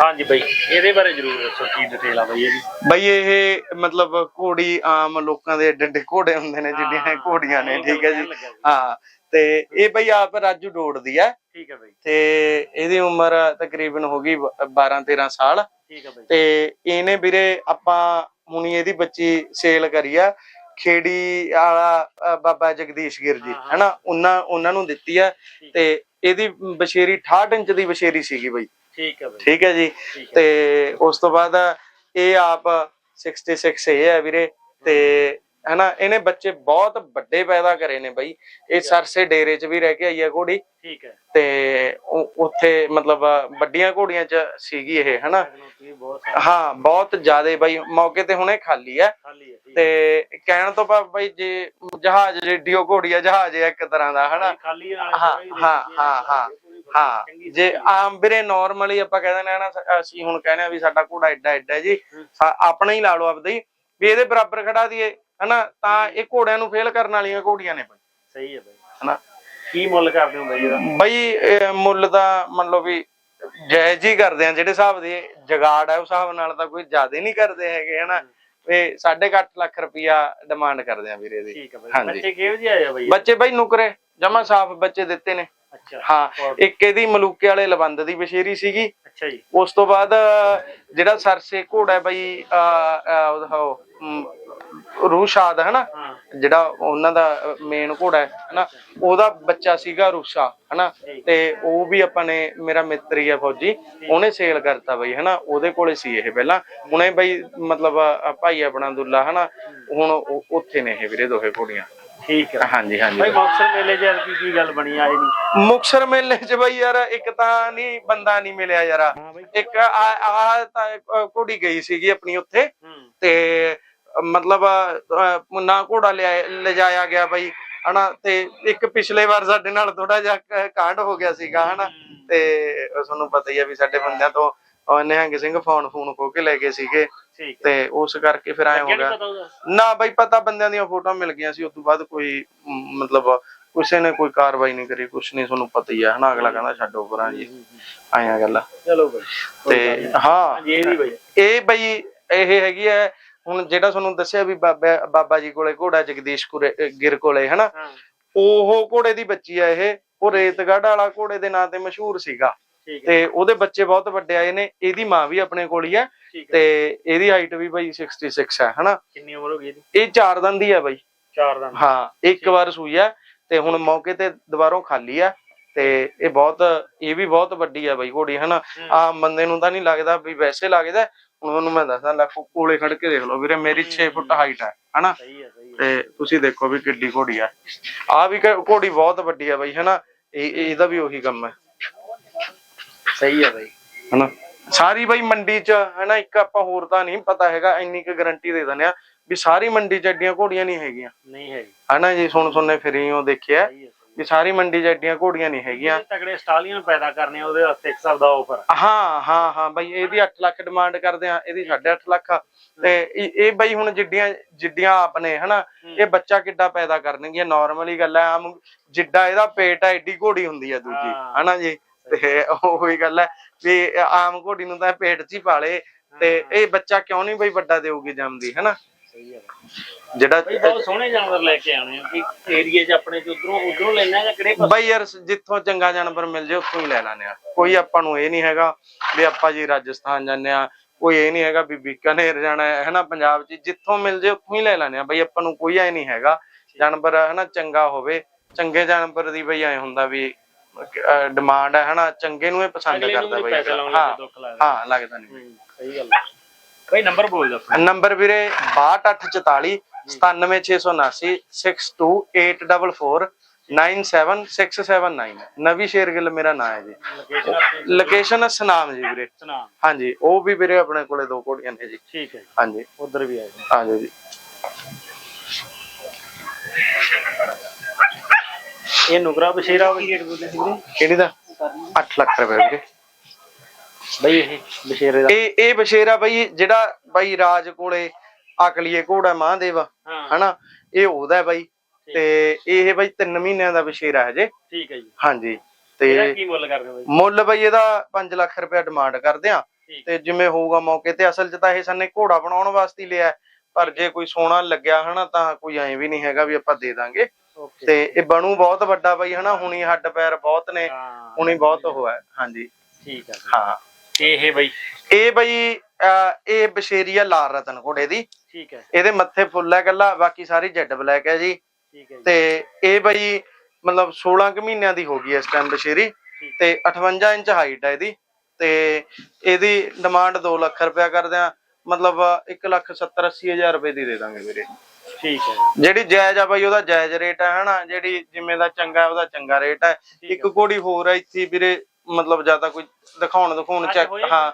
ਹਾਂਜੀ ਬਾਈ। ਇਹਦੇ ਬਾਰੇ ਜ਼ਰੂਰ ਦੱਸੋ ਕੀ ਡਿਟੇਲ ਆ ਬਾਈ ਇਹਦੀ? ਬਈ ਇਹ ਮਤਲਬ ਘੋੜੀ ਆਮ ਲੋਕਾਂ ਦੇ ਏਡੇ ਏਡੇ ਘੋੜੇ ਹੁੰਦੇ ਨੇ ਇਹ ਘੋੜੀਆਂ ਨੇ ਠੀਕ ਹੈ ਜੀ। ਹਾਂ ਤੇ ਇਹ ਬਈ ਆਪ ਰਾਜੂ ਡੋੜ ਦੀ ਹੈ। ਠੀਕ ਹੈ ਬਾਈ। ਤੇ ਇਹਦੀ ਉਮਰ ਤਕਰੀਬਨ ਹੋ ਗਈ 12 13 ਸਾਲ। ਠੀਕ ਹੈ ਬਾਈ। ਤੇ ਇਹਨੇ ਵੀਰੇ ਆਪਾਂ ਹੁਣੀ ਇਹਦੀ ਬੱਚੀ ਸੇਲ ਕਰੀ ਆ ਖੇੜੀ ਵਾਲਾ ਅ, ਬਾਬਾ ਜਗਦੀਸ਼ ਗਿਰ ਜੀ ਹਾਂ, ਹਾਂ। ਹਨਾ? ਉਹਨਾਂ ਉਹਨਾਂ ਨੂੰ ਦਿੱਤੀ ਆ। ਤੇ ਇਹਦੀ ਬਸ਼ੇਰੀ 68 ਇੰਚ ਦੀ ਬਸ਼ੇਰੀ ਸੀਗੀ ਬਈ। ਠੀਕ ਹੈ ਬਾਈ। ਠੀਕ ਹੈ ਜੀ? ਤੇ ਉਸ ਤੋਂ ਬਾਅਦ ਇਹ ਆਪ 66 ਇਹ ਹੈ ਵੀਰੇ ਤੇ ਹਨਾ ਇਹਨੇ ਬੱਚੇ ਬਹੁਤ ਵੱਡੇ ਪੈਦਾ ਕਰੇ ਨੇ ਬਈ। ਇਹ ਸਰਸੇ ਡੇਰੇ 'ਚ ਵੀ ਰਹਿ ਕੇ ਆਈ ਹੈ ਘੋੜੀ। ਠੀਕ ਹੈ। ਤੇ ਉਹ- ਉੱਥੇ ਮਤਲਬ ਵੱਡੀਆਂ ਘੋੜੀਆਂ 'ਚ ਸੀਗੀ ਇਹ ਹਨਾ? ਹਾਂ ਬਹੁਤ ਜ਼ਿਆਦੇ ਬਈ। ਮੌਕੇ ਤੇ ਹੁਣੇ ਖਾਲੀ ਹੈ। ਤੇ ਕਹਿਣ ਤੋਂ ਬਾਅਦ ਬਈ ਜੇ ਜਹਾਜ਼ ਰੇਡੀਓ ਘੋੜੀ ਆ ਜਹਾਜ਼ ਇੱਕ ਤਰ੍ਹਾਂ ਦਾ ਹਨਾ? ਹਾਂ, ਹਾਂ, ਹਾਂ, ਹਾਂ, ਹਾਂ ਜੇ। ਆਮ ਵੀਰੇ ਨਾਰਮਲੀ ਆਪਾਂ ਕਹਿ ਦਿੰਦੇ ਆ ਨਾ ਅਸੀਂ ਹੁਣ ਕਹਿੰਦੇ ਆ ਵੀ ਸਾਡਾ ਘੋੜਾ ਐਡਾ ਐਡਾ ਜੀ ਆਪਣਾ ਹੀ ਲਾ ਲਓ ਆਪਦਾ ਹੀ ਵੀ ਇਹਦੇ ਬਰਾਬਰ ਖੜਾ ਦਈਏ ਹਨਾ? ਤਾਂ ਇਹ ਘੋੜਿਆਂ ਨੂੰ ਫੇਲ ਕਰਨ ਵਾਲੀਆਂ ਘੋੜੀਆਂ ਨੇ ਬਈ। ਸਹੀ ਹੈ ਬਾਈ। ਹਨਾ? ਕੀ ਮੁੱਲ ਕਰਦੇ ਹੋ ਬਾਈ ਇਹਦਾ? ਬਈ ਮੁੱਲ ਦਾ ਮੰਨ ਲਓ ਵੀ ਜਾਇਜ਼ ਹੀ ਕਰਦੇ ਆ ਜਿਹੜੇ ਹਿਸਾਬ ਦੇ ਜਗਾੜ ਹੈ ਉਸ ਹਿਸਾਬ ਨਾਲ ਤਾਂ ਕੋਈ ਜ਼ਿਆਦਾ ਨਹੀਂ ਕਰਦੇ ਹੈਗੇ ਹਨਾ? ਇਹ 8.5 ਲੱਖ ਰੁਪਇਆ ਡਿਮਾਂਡ ਕਰਦੇ ਆ ਵੀਰੇ ਦੀ ਠੀਕ ਹੈ ਬਾਈ। ਬੱਚੇ ਕਿਹੋ ਜਿਹੇ ਆ ਬਾਈ? ਬੱਚੇ ਬਈ ਨੁਕਰੇ ਜਮਾ ਸਾਫ਼ ਬੱਚੇ ਦਿੱਤੇ ਨੇ। ਹਾਂ ਇੱਕ ਇਹਦੀ ਮਲੂਕੇ ਵਾਲੇ ਲਵੰਦ ਦੀ ਬਸ਼ੇਰੀ ਸੀਗੀ। ਅੱਛਾ ਜੀ। ਉਸ ਤੋਂ ਬਾਅਦ ਜਿਹੜਾ ਸਰਸੇ ਘੋੜਾ ਬਈ ਉਹ, ਰੂਸ਼ਾਦ ਹੈ। ਨਾ ਜਿਹੜਾ ਉਹਨਾਂ ਦਾ ਮੇਨ ਘੋੜਾ ਹੈ ਉਹਦਾ ਬੱਚਾ ਸੀਗਾ ਰੂਸ਼ਾ ਹਨਾ? ਤੇ ਉਹ ਵੀ ਆਪਾਂ ਨੇ ਮੇਰਾ ਮਿੱਤਰ ਹੀ ਆ ਫੌਜੀ ਉਹਨੇ ਸੇਲ ਕਰਤਾ ਬਈ ਹਨਾ? ਉਹਦੇ ਕੋਲੇ ਸੀ ਇਹ ਪਹਿਲਾਂ। ਹੁਣੇ ਬਈ ਮਤਲਬ ਭਾਈ ਆਪਣਾ ਦੁੱਲਾ ਹਨਾ? ਹੁਣ ਉੱਥੇ ਨੇ ਇਹ ਵੀਰੇ ਦੋਹੇ ਘੋੜੀਆਂ। ਠੀਕ ਹੈ। ਹਾਂਜੀ ਹਾਂਜੀ। ਬਾਈ ਬਾਕਸਰ ਮੇਲੇ ਚ ਯਾਰ ਕੀ ਕੀ ਗੱਲ ਬਣੀ ਆਏ ਨਹੀਂ ਮੁਕਸਰ ਮੇਲੇ ਚ ਬਈ ਯਾਰ ਇੱਕ ਤਾਂ ਨਹੀਂ ਬੰਦਾ ਨਹੀਂ ਮਿਲਿਆ ਯਾਰ। ਇੱਕ ਆ ਆ ਤਾਂ ਘੋੜੀ ਗਈ ਸੀਗੀ ਆਪਣੀ ਉੱਥੇ। ਤੇ ਮਤਲਬ ਨਾ ਘੋੜਾ ਲਿਆ ਲਿਜਾਇਆ ਗਿਆ ਬਈ ਹਨਾ। ਤੇ ਇੱਕ ਪਿਛਲੇ ਵਾਰ ਸਾਡੇ ਨਾਲ ਥੋੜਾ ਜਿਹਾ ਕਾਂਡ ਹੋ ਗਿਆ ਸੀਗਾ ਹਨਾ। ਤੇ ਤੁਹਾਨੂੰ ਪਤਾ ਹੀ ਆ ਵੀ ਸਾਡੇ ਬੰਦਿਆਂ ਤੋਂ ਅ, ਨਿਹੰਗ ਸਿੰਘ ਫੋਨ ਫੋਨ ਖੋ ਕੇ ਲੈ ਗਏ ਸੀਗੇ। ਠੀਕ ਹੈ। ਤੇ ਉਸ ਕਰਕੇ ਫਿਰ ਐ ਹੋ ਗਿਆ। ਨਾ ਬਈ ਪਤਾ ਬੰਦਿਆਂ ਦੀਆਂ ਫੋਟੋਆਂ ਮਿਲ ਗਈਆਂ ਸੀ ਉਸ ਤੋਂ ਬਾਅਦ ਕੋਈ ਮਤਲਬ ਕਿਸੇ ਨੇ ਕੋਈ ਕਾਰਵਾਈ ਨਹੀਂ ਕਰੀ ਕੁਛ ਨਹੀਂ ਤੁਹਾਨੂੰ ਪਤਾ ਹੀ ਆ ਹਨਾ। ਅਗਲਾ ਕਹਿੰਦਾ ਛੱਡੋ ਪਰਾਂ ਜੀ ਆਇਆ ਗੱਲ ਚਲੋ ਬਾਈ ਤੇ ਹਾਂ। ਹਾਂਜੀ ਇਹਦੀ ਬਾਈ। ਇਹ ਬਈ ਇਹ ਹੈਗੀ ਹੈ ਹੁਣ ਜਿਹੜਾ ਤੁਹਾਨੂੰ ਦੱਸਿਆ ਵੀ ਬਾਬਾ ਬਾਬਾ ਜੀ ਕੋਲੇ ਘੋੜਾ ਜਗਦੀਸ਼ ਗਿਰ ਕੋਲੇ ਹਨਾ। ਉਹ ਘੋੜੇ ਦੀ ਬੱਚੀ ਆ ਇਹ। ਉਹ ਰੇਤਗੜ੍ਹ ਵਾਲਾ ਘੋੜੇ ਦੇ ਨਾਂ ਤੇ ਮਸ਼ਹੂਰ ਸੀਗਾ। ਤੇ ਉਹਦੇ ਬੱਚੇ ਬਹੁਤ ਵੱਡੇ ਆਏ ਨੇ ਇਹਦੀ ਮਾਂ ਵੀ ਆਪਣੇ ਕੋਲ ਹੀ ਹੈ ਹੈ। ਤੇ ਇਹਦੀ ਹਾਈਟ ਵੀ ਬਈ 66 ਹੈ ਹਨਾ? ਕਿੰਨੀ ਉਮਰ ਹੋ ਗਈ ਇਹਦੀ? ਇਹ ਚਾਰ ਦੰਦ ਹੀ ਆ ਬਈ। ਚਾਰ ਦਾ। ਹਾਂ ਇੱਕ ਵਾਰ ਸੂਈ ਆ ਤੇ ਹੁਣ ਮੌਕੇ ਤੇ ਦੁਬਾਰੋਂ ਖਾਲੀ ਆ ਤੇ ਇਹ ਬਹੁਤ ਇਹ ਵੀ ਬਹੁਤ ਵੱਡੀ ਆ ਬਈ ਘੋੜੀ ਹਨਾ? ਆਮ ਬੰਦੇ ਨੂੰ ਤਾਂ ਨਹੀਂ ਲੱਗਦਾ ਵੀ ਵੈਸੇ ਲੱਗਦਾ ਹੁਣ ਤੁਹਾਨੂੰ ਮੈਂ ਦੱਸਦਾ ਲੈ ਕੋ- ਕੋਲੇ ਖੜ ਕੇ ਦੇਖ ਲਓ ਵੀਰੇ ਮੇਰੀ 6 ਫੁੱਟ ਹਾਈਟ ਹੈ ਹਨਾ? ਹੈ ਹੈ। ਤੇ ਤੁਸੀਂ ਦੇਖੋ ਵੀ ਕਿੱਡੀ ਘੋੜੀ ਆ ਆ ਵੀ ਘੋੜੀ ਬਹੁਤ ਵੱਡੀ ਆ ਬਈ ਹਨਾ? ਇਹ- ਇਹਦਾ ਵੀ ਉਹੀ ਕੰਮ ਹੈ। ਸਹੀ ਹੈ ਬਾਈ। ਹਨਾ? ਸਾਰੀ ਬਈ ਮੰਡੀ ਚ ਹਨਾ ਇੱਕ ਆਪਾਂ ਹੋਰ ਤਾਂ ਨਹੀਂ ਪਤਾ ਹੈਗਾ ਇੰਨੀ ਕੁ ਗਾਰੰਟੀ ਦੇ ਦਿੰਦੇ ਆ ਵੀ ਸਾਰੀ ਮੰਡੀ ਚ ਐਡੀਆਂ ਘੋੜੀਆਂ ਨਹੀਂ ਹੈਗੀਆਂ। ਨਹੀਂ ਹੈਗੀ। ਹਨਾ ਜੀ ਸੁਣ ਸੁਣਨੇ ਫਿਰੀ ਹੋ ਦੇਖਿਆ ਵੀ ਸਾਰੀ ਮੰਡੀ ਚ ਐਡੀਆਂ ਘੋੜੀਆਂ ਨਹੀਂ ਹੈਗੀਆਂ। ਤਗੜੇ ਸਟਾਲੀਅਨ ਪੈਦਾ ਕਰਨੇ ਆ, ਉਹਦੇ ਵਾਸਤੇ ਇੱਕ ਹਿਸਾਬ ਦਾ ਆਫਰ ਹਾਂ ਹਾਂ ਹਾਂ ਬਈ ਇਹਦੀ 8 ਲੱਖ ਡਿਮਾਂਡ ਕਰਦੇ ਆ ਇਹਦੀ 8.5 ਲੱਖ ਆ। ਤੇ ਇਹ ਬਈ ਹੁਣ ਜਿੱਡੀਆਂ ਜਿੱਡੀਆਂ ਆਪਣੇ ਹਨਾ ਇਹ ਬੱਚਾ ਕਿੱਡਾ ਪੈਦਾ ਕਰਨਗੀਆਂ ਨਾਰਮਲੀ ਗੱਲ ਹੈ ਆਮ ਜਿੱਡਾ ਇਹਦਾ ਪੇਟ ਹੈ ਏਡੀ ਘੋੜੀ ਹੁੰਦੀ ਆ ਦੂਜੀ। ਹਨਾ ਜੀ। ਤੇ ਉਹੀ ਗੱਲ ਹੈ ਵੀ ਆਮ ਘੋੜੀ ਨੂੰ ਤਾਂ ਪੇਟ 'ਚ ਹੀ ਪਾਲੇ ਤੇ ਇਹ ਬੱਚਾ ਕਿਉਂ ਨਹੀਂ ਬਈ ਵੱਡਾ ਦੇਊਗੀ ਜੰਮਦੀ ਹਨਾ? ਜਿਹੜਾ ਬਹੁਤ ਸੋਹਣੇ ਜਾਨਵਰ ਲੈ ਕੇ ਆਉਣੇ ਆ ਕਿ ਏਰੀਏ 'ਚ ਆਪਣੇ ਚ ਉਧਰੋਂ ਉਧਰੋਂ ਲੈਣਾ ਜਾਂ ਕਿਹੜੇ ਪਾਸੇ? ਬਈ ਯਾਰ ਜਿੱਥੋਂ ਚੰਗਾ ਜਾਨਵਰ ਮਿਲ ਜੇ ਉੱਥੋਂ ਹੀ ਲੈ ਲੈਣੇ ਆ। ਕੋਈ ਆਪਾਂ ਨੂੰ ਇਹ ਨਹੀਂ ਹੈਗਾ ਵੀ ਆਪਾਂ ਜੀ ਰਾਜਸਥਾਨ ਜਾਂਦੇ ਆ ਕੋਈ ਇਹ ਨਹੀਂ ਹੈਗਾ ਵੀ ਬੀਕਾਨੇਰ ਜਾਣਾ ਹੈ ਹਨਾ ਪੰਜਾਬ 'ਚ। ਜਿੱਥੋਂ ਮਿਲ ਜੇ ਉੱਥੋਂ ਹੀ ਲੈ ਲੈਣੇ ਆ। ਬਈ ਆਪਾਂ ਨੂੰ ਕੋਈ ਐ ਨਹੀਂ ਹੈਗਾ ਜਾਨਵਰ ਹਨਾ ਚੰਗਾ ਹੋਵੇ। ਚੰਗੇ ਜਾਨਵਰ ਦੀ ਬਈ ਐ ਹੁੰਦਾ ਵੀ ਡਿਮਾਂਡ ਹੈ ਹਨਾ ਚੰਗੇ ਨੂੰ ਇਹ ਪਸੰਦ ਕਰਦਾ ਬਈ ਹਾਂ ਹਾਂ ਲੱਗਦਾ ਨਹੀਂ ਸਹੀ ਗੱਲ ਹੈ। ਬਈ ਨੰਬਰ ਬੋਲ ਦੱਸੋ। ਨੰਬਰ ਵੀਰੇ 6244 97679 62844 97679 ਨਵੀ ਸ਼ੇਰਗਿੱਲ ਮੇਰਾ ਨਾਮ ਹੈ ਜੀ। ਲੋਕੇਸ਼ਨ ਸਨਾਮ ਜੀ ਵੀਰੇ। ਹਾਂਜੀ ਉਹ ਵੀ ਵੀਰੇ ਆਪਣੇ ਕੋਲੇ ਦੋ ਘੋੜੀਆਂ ਨੇ ਜੀ। ਠੀਕ ਹੈ ਹਾਂਜੀ। ਉਧਰ ਵੀ ਆਏ ਹਾਂਜੀ ਜੀ। ਇਹ ਨੁਕਰਾ ਬਸ਼ੇਰਾ ਵੀ ਗੇਟ ਬੋਲਦੇ ਸੀ ਵੀਰੇ ਕਿਹੜੀ ਦਾ? 8 ਲੱਖ ਰੁਪਏ ਵੀਰੇ। ਬਈ ਇਹ ਬਸ਼ੇਰੇ ਦਾ। ਇਹ ਇਹ ਬਸ਼ੇਰਾ ਬਈ ਜਿਹੜਾ ਬਈ ਰਾਜ ਕੋਲੇ ਅਕਲੀਏ ਘੋੜਾ ਮਹਾਦੇਵ ਹਨਾ? ਇਹ ਉਹਦਾ ਬਈ। ਤੇ ਇਹ ਬਈ 3 ਮਹੀਨਿਆਂ ਦਾ ਬਸ਼ੇਰਾ ਹੈ ਜੇ। ਠੀਕ ਹੈ ਜੀ। ਹਾਂਜੀ। ਇਹਦਾ ਤੇ ਕੀ ਮੁੱਲ ਕਰਦੇ ਬਈ? ਮੁੱਲ ਬਈ ਇਹਦਾ 5 ਲੱਖ ਰੁਪਏ ਡਿਮਾਂਡ ਕਰਦੇ ਆ ਤੇ ਜਿਵੇਂ ਹੋਊਗਾ ਮੌਕੇ ਤੇ ਅਸਲ 'ਚ ਤਾਂ ਇਹ ਸਾਨੇ ਘੋੜਾ ਬਣਾਉਣ ਵਾਸਤੇ ਲਿਆ। ਪਰ ਜੇ ਕੋਈ ਸੋਨਾ ਲੱਗਿਆ ਹਨਾ ਤਾਂ ਕੋਈ ਐਂ ਵੀ ਨਹੀਂ ਹੈਗਾ ਵੀ ਆਪਾਂ ਦੇ ਦਾਂਗੇ। ਤੇ ਇਹ ਬਣੂ ਬਹੁਤ ਵੱਡਾ ਬਈ ਹਨਾ? ਹੁਣੀ ਹੱਡ ਪੈਰ ਬਹੁਤ ਨੇ ਹੁਣੀ ਬਹੁਤ ਹੋਇਆ ਹਾਂਜੀ। ਠੀਕ ਆ। ਹਾਂ। ਇਹ ਬਈ। ਇਹ ਬਈ ਇਹ ਬਸ਼ੇਰੀਆ ਲਾਲ ਰਤਨ ਘੋੜੇ ਦੀ। ਠੀਕ ਹੈ। ਇਹਦੇ ਮੱਥੇ ਫੁੱਲ ਹੈ ਕੱਲਾ ਬਾਕੀ ਸਾਰੀ ਜੈਡ ਬਲੈਕ ਹੈ ਜੀ। ਠੀਕ ਹੈ ਜੀ। ਤੇ ਇਹ ਬਈ ਮਤਲਬ 16 ਕੁ ਮਹੀਨਿਆਂ ਦੀ ਹੋ ਗਈ ਇਸ ਟਾਈਮ ਬਸ਼ੇਰੀ। ਤੇ 58 ਇੰਚ ਹਾਈਟ ਹੈ ਇਹਦੀ। ਤੇ ਇਹਦੀ ਡਿਮਾਂਡ 2 ਲੱਖ ਰੁਪਇਆ ਕਰਦੇ ਆ। ਮਤਲਬ 1 ਲੱਖ 70 80 ਹਜ਼ਾਰ ਰੁਪਏ ਦੀ ਦੇ ਦਾਂਗੇ ਵੀਰੇ। ਠੀਕ ਹੈ। ਜੀ। ਜਿਹੜੀ ਜਾਇਜ਼ ਆ ਬਈ ਉਹਦਾ ਜਾਇਜ਼ ਰੇਟ ਹੈ ਹਨਾ? ਜਿਹੜੀ ਜਿਵੇਂ ਦਾ ਚੰਗਾ ਉਹਦਾ ਚੰਗਾ ਰੇਟ ਹੈ। ਇੱਕ ਘੋੜੀ ਹੋਰ ਹੈ ਇੱਥੇ ਵੀਰੇ ਮਤਲਬ ਜ਼ਿਆਦਾ ਕੋਈ ਦਿਖਾਉਣ ਦਿਖਾਉਣ ਚੈੱਕ ਹਾਂ।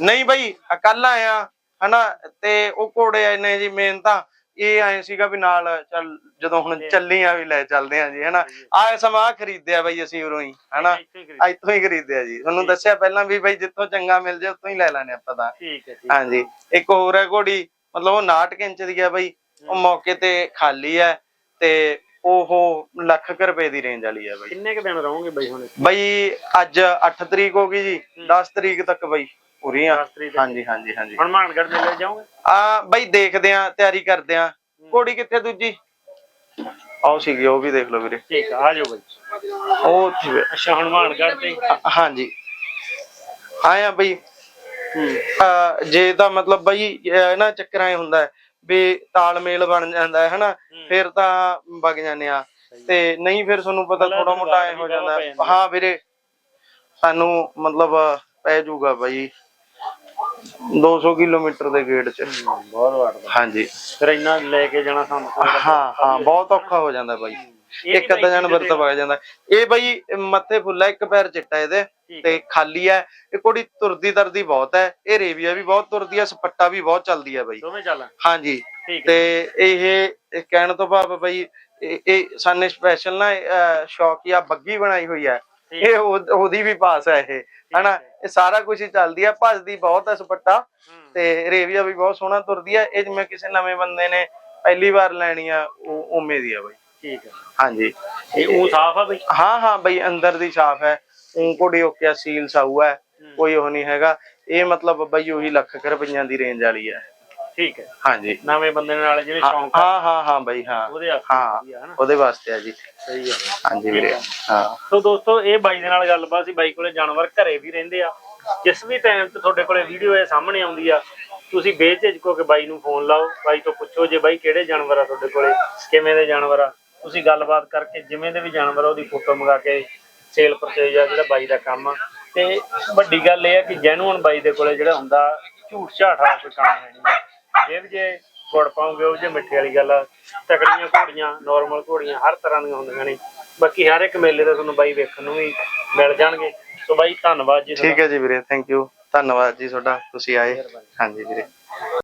ਨਹੀਂ ਬਈ ਕੱਲ ਆਇਆ ਹਨਾ? ਤੇ ਉਹ ਘੋੜੇ ਨੇ ਜੀ ਮੇਨ ਤਾਂ ਇਹ ਆਏ ਸੀਗਾ ਵੀ ਨਾਲ ਚੱਲ ਜਦੋਂ ਹੁਣ ਚੱਲੀ ਆ ਵੀ ਲੈ ਚੱਲਦੇ ਆ ਜੀ ਹਨਾ? ਆਹ ਸਮਾਂ ਖਰੀਦਿਆ ਬਈ ਅਸੀਂ ਉਰੋਂ ਹੀ ਹਨਾ? ਇੱਥੇ ਹੀ ਖਰੀਦਿਆ। ਜੀ। ਤੁਹਾਨੂੰ ਦੱਸਿਆ ਪਹਿਲਾਂ ਵੀ ਬਈ ਜਿੱਥੋਂ ਚੰਗਾ ਮਿਲ ਜਾਏ ਉੱਥੋਂ ਹੀ ਲੈ ਲੈਣੇ ਆਪਾਂ ਤਾਂ। ਠੀਕ ਹੈ ਹਾਂਜੀ। ਇੱਕ ਹੋਰ ਹੈ ਘੋੜੀ ਮਤਲਬ ਉਹ 69 ਇੰਚ ਦੀ ਹੈ ਬਈ। ਉਹ ਮੌਕੇ ਤੇ ਖਾਲੀ ਹੈ ਤੇ ਉਹ ਲੱਖ ਰੁਪਏ ਦੀ ਰੇਂਜ ਵਾਲੀ ਹੈ ਬਈ। ਕਿੰਨੇ ਕ ਦਿਨ ਰਹੋਗੇ ਬਈ ਹੁਣ? ਬਈ ਅੱਜ 8 ਤਰੀਕ ਹੋ ਗਈ ਜੀ 10 ਤਰੀਕ ਤੱਕ ਬਈ ਪੂਰੀ ਆ। 10 ਤਰੀਕ ਤੱਕ? ਹਾਂਜੀ ਹਾਂਜੀ ਹਾਂਜੀ। ਹੁਣ ਮਾਨਗੜ ਮੇਲੇ ਜਾਓਗੇ? ਆ ਬਈ ਦੇਖਦੇ ਆ ਤਿਆਰੀ ਕਰਦੇ ਆ ਘੋੜੀ ਕਿੱਥੇ ਦੂਜੀ? ਆਓ ਸੀਗੀ ਉਹ ਵੀ ਦੇਖ ਲਓ ਵੀਰੇ। ਠੀਕ ਆ ਆ ਜਾਓ ਬਈ। ਉਹ ਉੱਥੇ ਵੇ- ਅੱਛਾ ਹੁਣ ਮਾਨਗੜ ਤੇ। ਹਾਂਜੀ। ਆਇਆ ਬਈ। ਜੇ ਤਾਂ ਮਤਲਬ ਬਈ ਨਾ ਚੱਕਰਾਂ ਇਹ ਹੁੰਦਾ ਹੈ। ਵੀ ਤਾਲਮੇਲ ਬਣ ਜਾਂਦਾ ਹੈ ਹਨਾ? ਫਿਰ ਤਾਂ ਵਗ ਜਾਂਦੇ ਆ। ਤੇ ਨਹੀਂ ਫਿਰ ਤੁਹਾਨੂੰ ਪਤਾ ਥੋੜਾ ਮੋਟਾ ਐ ਹੋ ਜਾਂਦਾ। ਹੈ। ਵੀਰੇ ਸਾਨੂੰ ਮਤਲਬ ਪੈ ਜਾਊਗਾ ਬਈ। 200 ਕਿਲੋਮੀਟਰ ਦੇ ਗੇੜ ਚ। ਬਹੁਤ ਵਾਟਦਾ ਹਾਂਜੀ। ਫਿਰ ਇੰਨਾ ਲੈ ਕੇ ਜਾਣਾ ਸਾਨੂੰ ਹਾਂ ਹਾਂ ਬਹੁਤ ਔਖਾ ਹੋ ਜਾਂਦਾ ਬਾਈ। ਇੱਕ ਅੱਧਾ ਜਾਨਵਰ ਤਾਂ ਵਗ ਜਾਂਦਾ। ਇਹ ਬਈ ਮੱਥੇ ਫੁੱਲਾ ਇੱਕ ਪੈਰ ਚਿੱਟਾ ਇਹਦੇ ਤੇ ਖਾਲੀ ਹੈ। ਇਹ ਕੋੜੀ ਤੁਰਦੀ ਤਰਦੀ ਬਹੁਤ ਹੈ। ਇਹ ਰੇਵੀਆ ਵੀ ਬਹੁਤ ਤੁਰਦੀ ਹੈ ਸਪੱਟਾ ਵੀ ਬਹੁਤ ਚੱਲਦੀ ਹੈ ਬਈ। ਦੋਵੇਂ ਚੱਲ। ਹਾਂਜੀ। ਤੇ ਇਹ ਇਹ ਕਹਿਣ ਤੋਂ ਭਾਵ ਬਈ ਇਹ ਸਾਨੇ ਸਪੈਸ਼ਲ ਨਾ ਸ਼ੌਕੀਆ ਬੱਗੀ ਬਣਾਈ ਹੋਈ ਹੈ। ਇਹ ਉਹ- ਉਹਦੀ ਵੀ ਪਾਸ ਹੈ ਇਹ। ਹਨਾ। ਇਹ ਸਾਰਾ ਕੁਝ ਹੀ ਚੱਲਦੀ ਹੈ ਭੱਜਦੀ ਬਹੁਤ ਹੈ ਸਪੱਟਾ। ਤੇ ਰੇਵੀਆ ਵੀ ਬਹੁਤ ਸੋਹਣਾ ਤੁਰਦੀ ਹੈ। ਇਹ ਜਿਵੇਂ ਕਿਸੇ ਨਵੇਂ ਬੰਦੇ ਨੇ ਪਹਿਲੀ ਵਾਰ ਲੈਣੀ ਆ ਉਹ ਉਮੇ ਦੀ ਆ ਬਈ। ਠੀਕ ਹੈ। ਹਾਂਜੀ। ਇਹ ਉਹ ਸਾਫ਼ ਆ ਬਈ? ਹਾਂ ਹਾਂ ਬਈ ਅੰਦਰ ਦੀ ਸਾਫ਼ ਹੈ। ਊਂ ਘੋੜੀ ਓਕਿਆ ਸੀਲ ਸਾਊ ਹੈ। ਕੋਈ ਉਹ ਨਹੀਂ ਹੈਗਾ। ਇਹ ਮਤਲਬ ਬਈ ਉਹੀ ਲੱਖ ਰੁਪਈਆਂ ਦੀ ਰੇਂਜ ਵਾਲੀ ਹੈ। ਠੀਕ ਹੈ। ਹਾਂਜੀ। ਨਵੇਂ ਬੰਦੇ ਨਾਲ ਜਿਹੜੇ ਸ਼ੌਂਕ ਹਾਂ ਹਾਂ ਹਾਂ ਬਈ ਹਾਂ। ਉਹਦੇ ਹਾਂ ਉਹਦੇ ਵਾਸਤੇ ਆ ਜੀ। ਸਹੀ ਹੈ ਹਾਂਜੀ ਵੀਰੇ ਹਾਂ। ਸੋ ਦੋਸਤੋ ਇਹ ਬਾਈ ਦੇ ਨਾਲ ਗੱਲਬਾਤ ਸੀ। ਬਾਈ ਕੋਲੇ ਜਾਨਵਰ ਘਰੇ ਵੀ ਰਹਿੰਦੇ ਆ। ਜਿਸ ਵੀ ਟਾਈਮ ਤੇ ਤੁਹਾਡੇ ਕੋਲੇ ਵੀਡੀਓ ਇਹ ਸਾਹਮਣੇ ਆਉਂਦੀ ਆ ਤੁਸੀਂ ਬੇਝਿਜਕੋ ਕੇ ਬਾਈ ਨੂੰ ਫੋਨ ਲਾਓ। ਬਾਈ ਤੋਂ ਪੁੱਛੋ ਜੇ ਬਾਈ ਕਿਹੜੇ ਜਾਨਵਰ ਆ ਤੁਹਾਡੇ ਕੋਲੇ ਕਿਵੇਂ ਦੇ ਜਾਨਵਰ ਆ। ਤੁਸੀਂ ਗੱਲਬਾਤ ਕਰਕੇ ਜਿਵੇਂ ਦੇ ਵੀ ਜਾਨਵਰ ਆ ਉਹਦੀ ਫੋਟੋ ਮੰਗਾ ਕੇ ਸੇਲ ਪਰਚੇਜ ਆ ਜਿਹੜਾ ਬਾਈ ਦਾ ਕੰਮ ਆ। ਤੇ ਵੱਡੀ ਗੱਲ ਇਹ ਆ ਕਿ ਜੈਨੂਅਨ ਬਾਈ ਦੇ ਕੋਲੇ ਜਿਹੜਾ ਹੁੰਦਾ ਝੂਠ ਝਾਠ ਵਾਲਾ ਕੋਈ ਕੰਮ ਹੈ ਨਹੀਂ। ਇਹ ਵੀ ਜੇ ਗੁੜ ਪਾਉਂਗੇ ਉਹ ਜੇ ਮਿੱਠੇ ਵਾਲੀ ਗੱਲ ਆ। ਤਕੜੀਆਂ ਘੋੜੀਆਂ ਨਾਰਮਲ ਘੋੜੀਆਂ ਹਰ ਤਰ੍ਹਾਂ ਦੀਆਂ ਹੁੰਦੀਆਂ ਨੇ। ਬਾਕੀ ਹਰ ਇੱਕ ਮੇਲੇ ਤੇ ਤੁਹਾਨੂੰ ਬਾਈ ਵੇਖਣ ਨੂੰ ਵੀ ਮਿਲ ਜਾਣਗੇ। ਸੋ ਬਾਈ ਧੰਨਵਾਦ ਜੀ ਠੀਕ ਹੈ ਜੀ ਵੀਰੇ ਥੈਂਕ ਯੂ ਧੰਨਵਾਦ ਜੀ ਤੁਹਾਡਾ। ਤੁਸੀਂ ਆਏ। ਹਾਂਜੀ ਵੀਰੇ।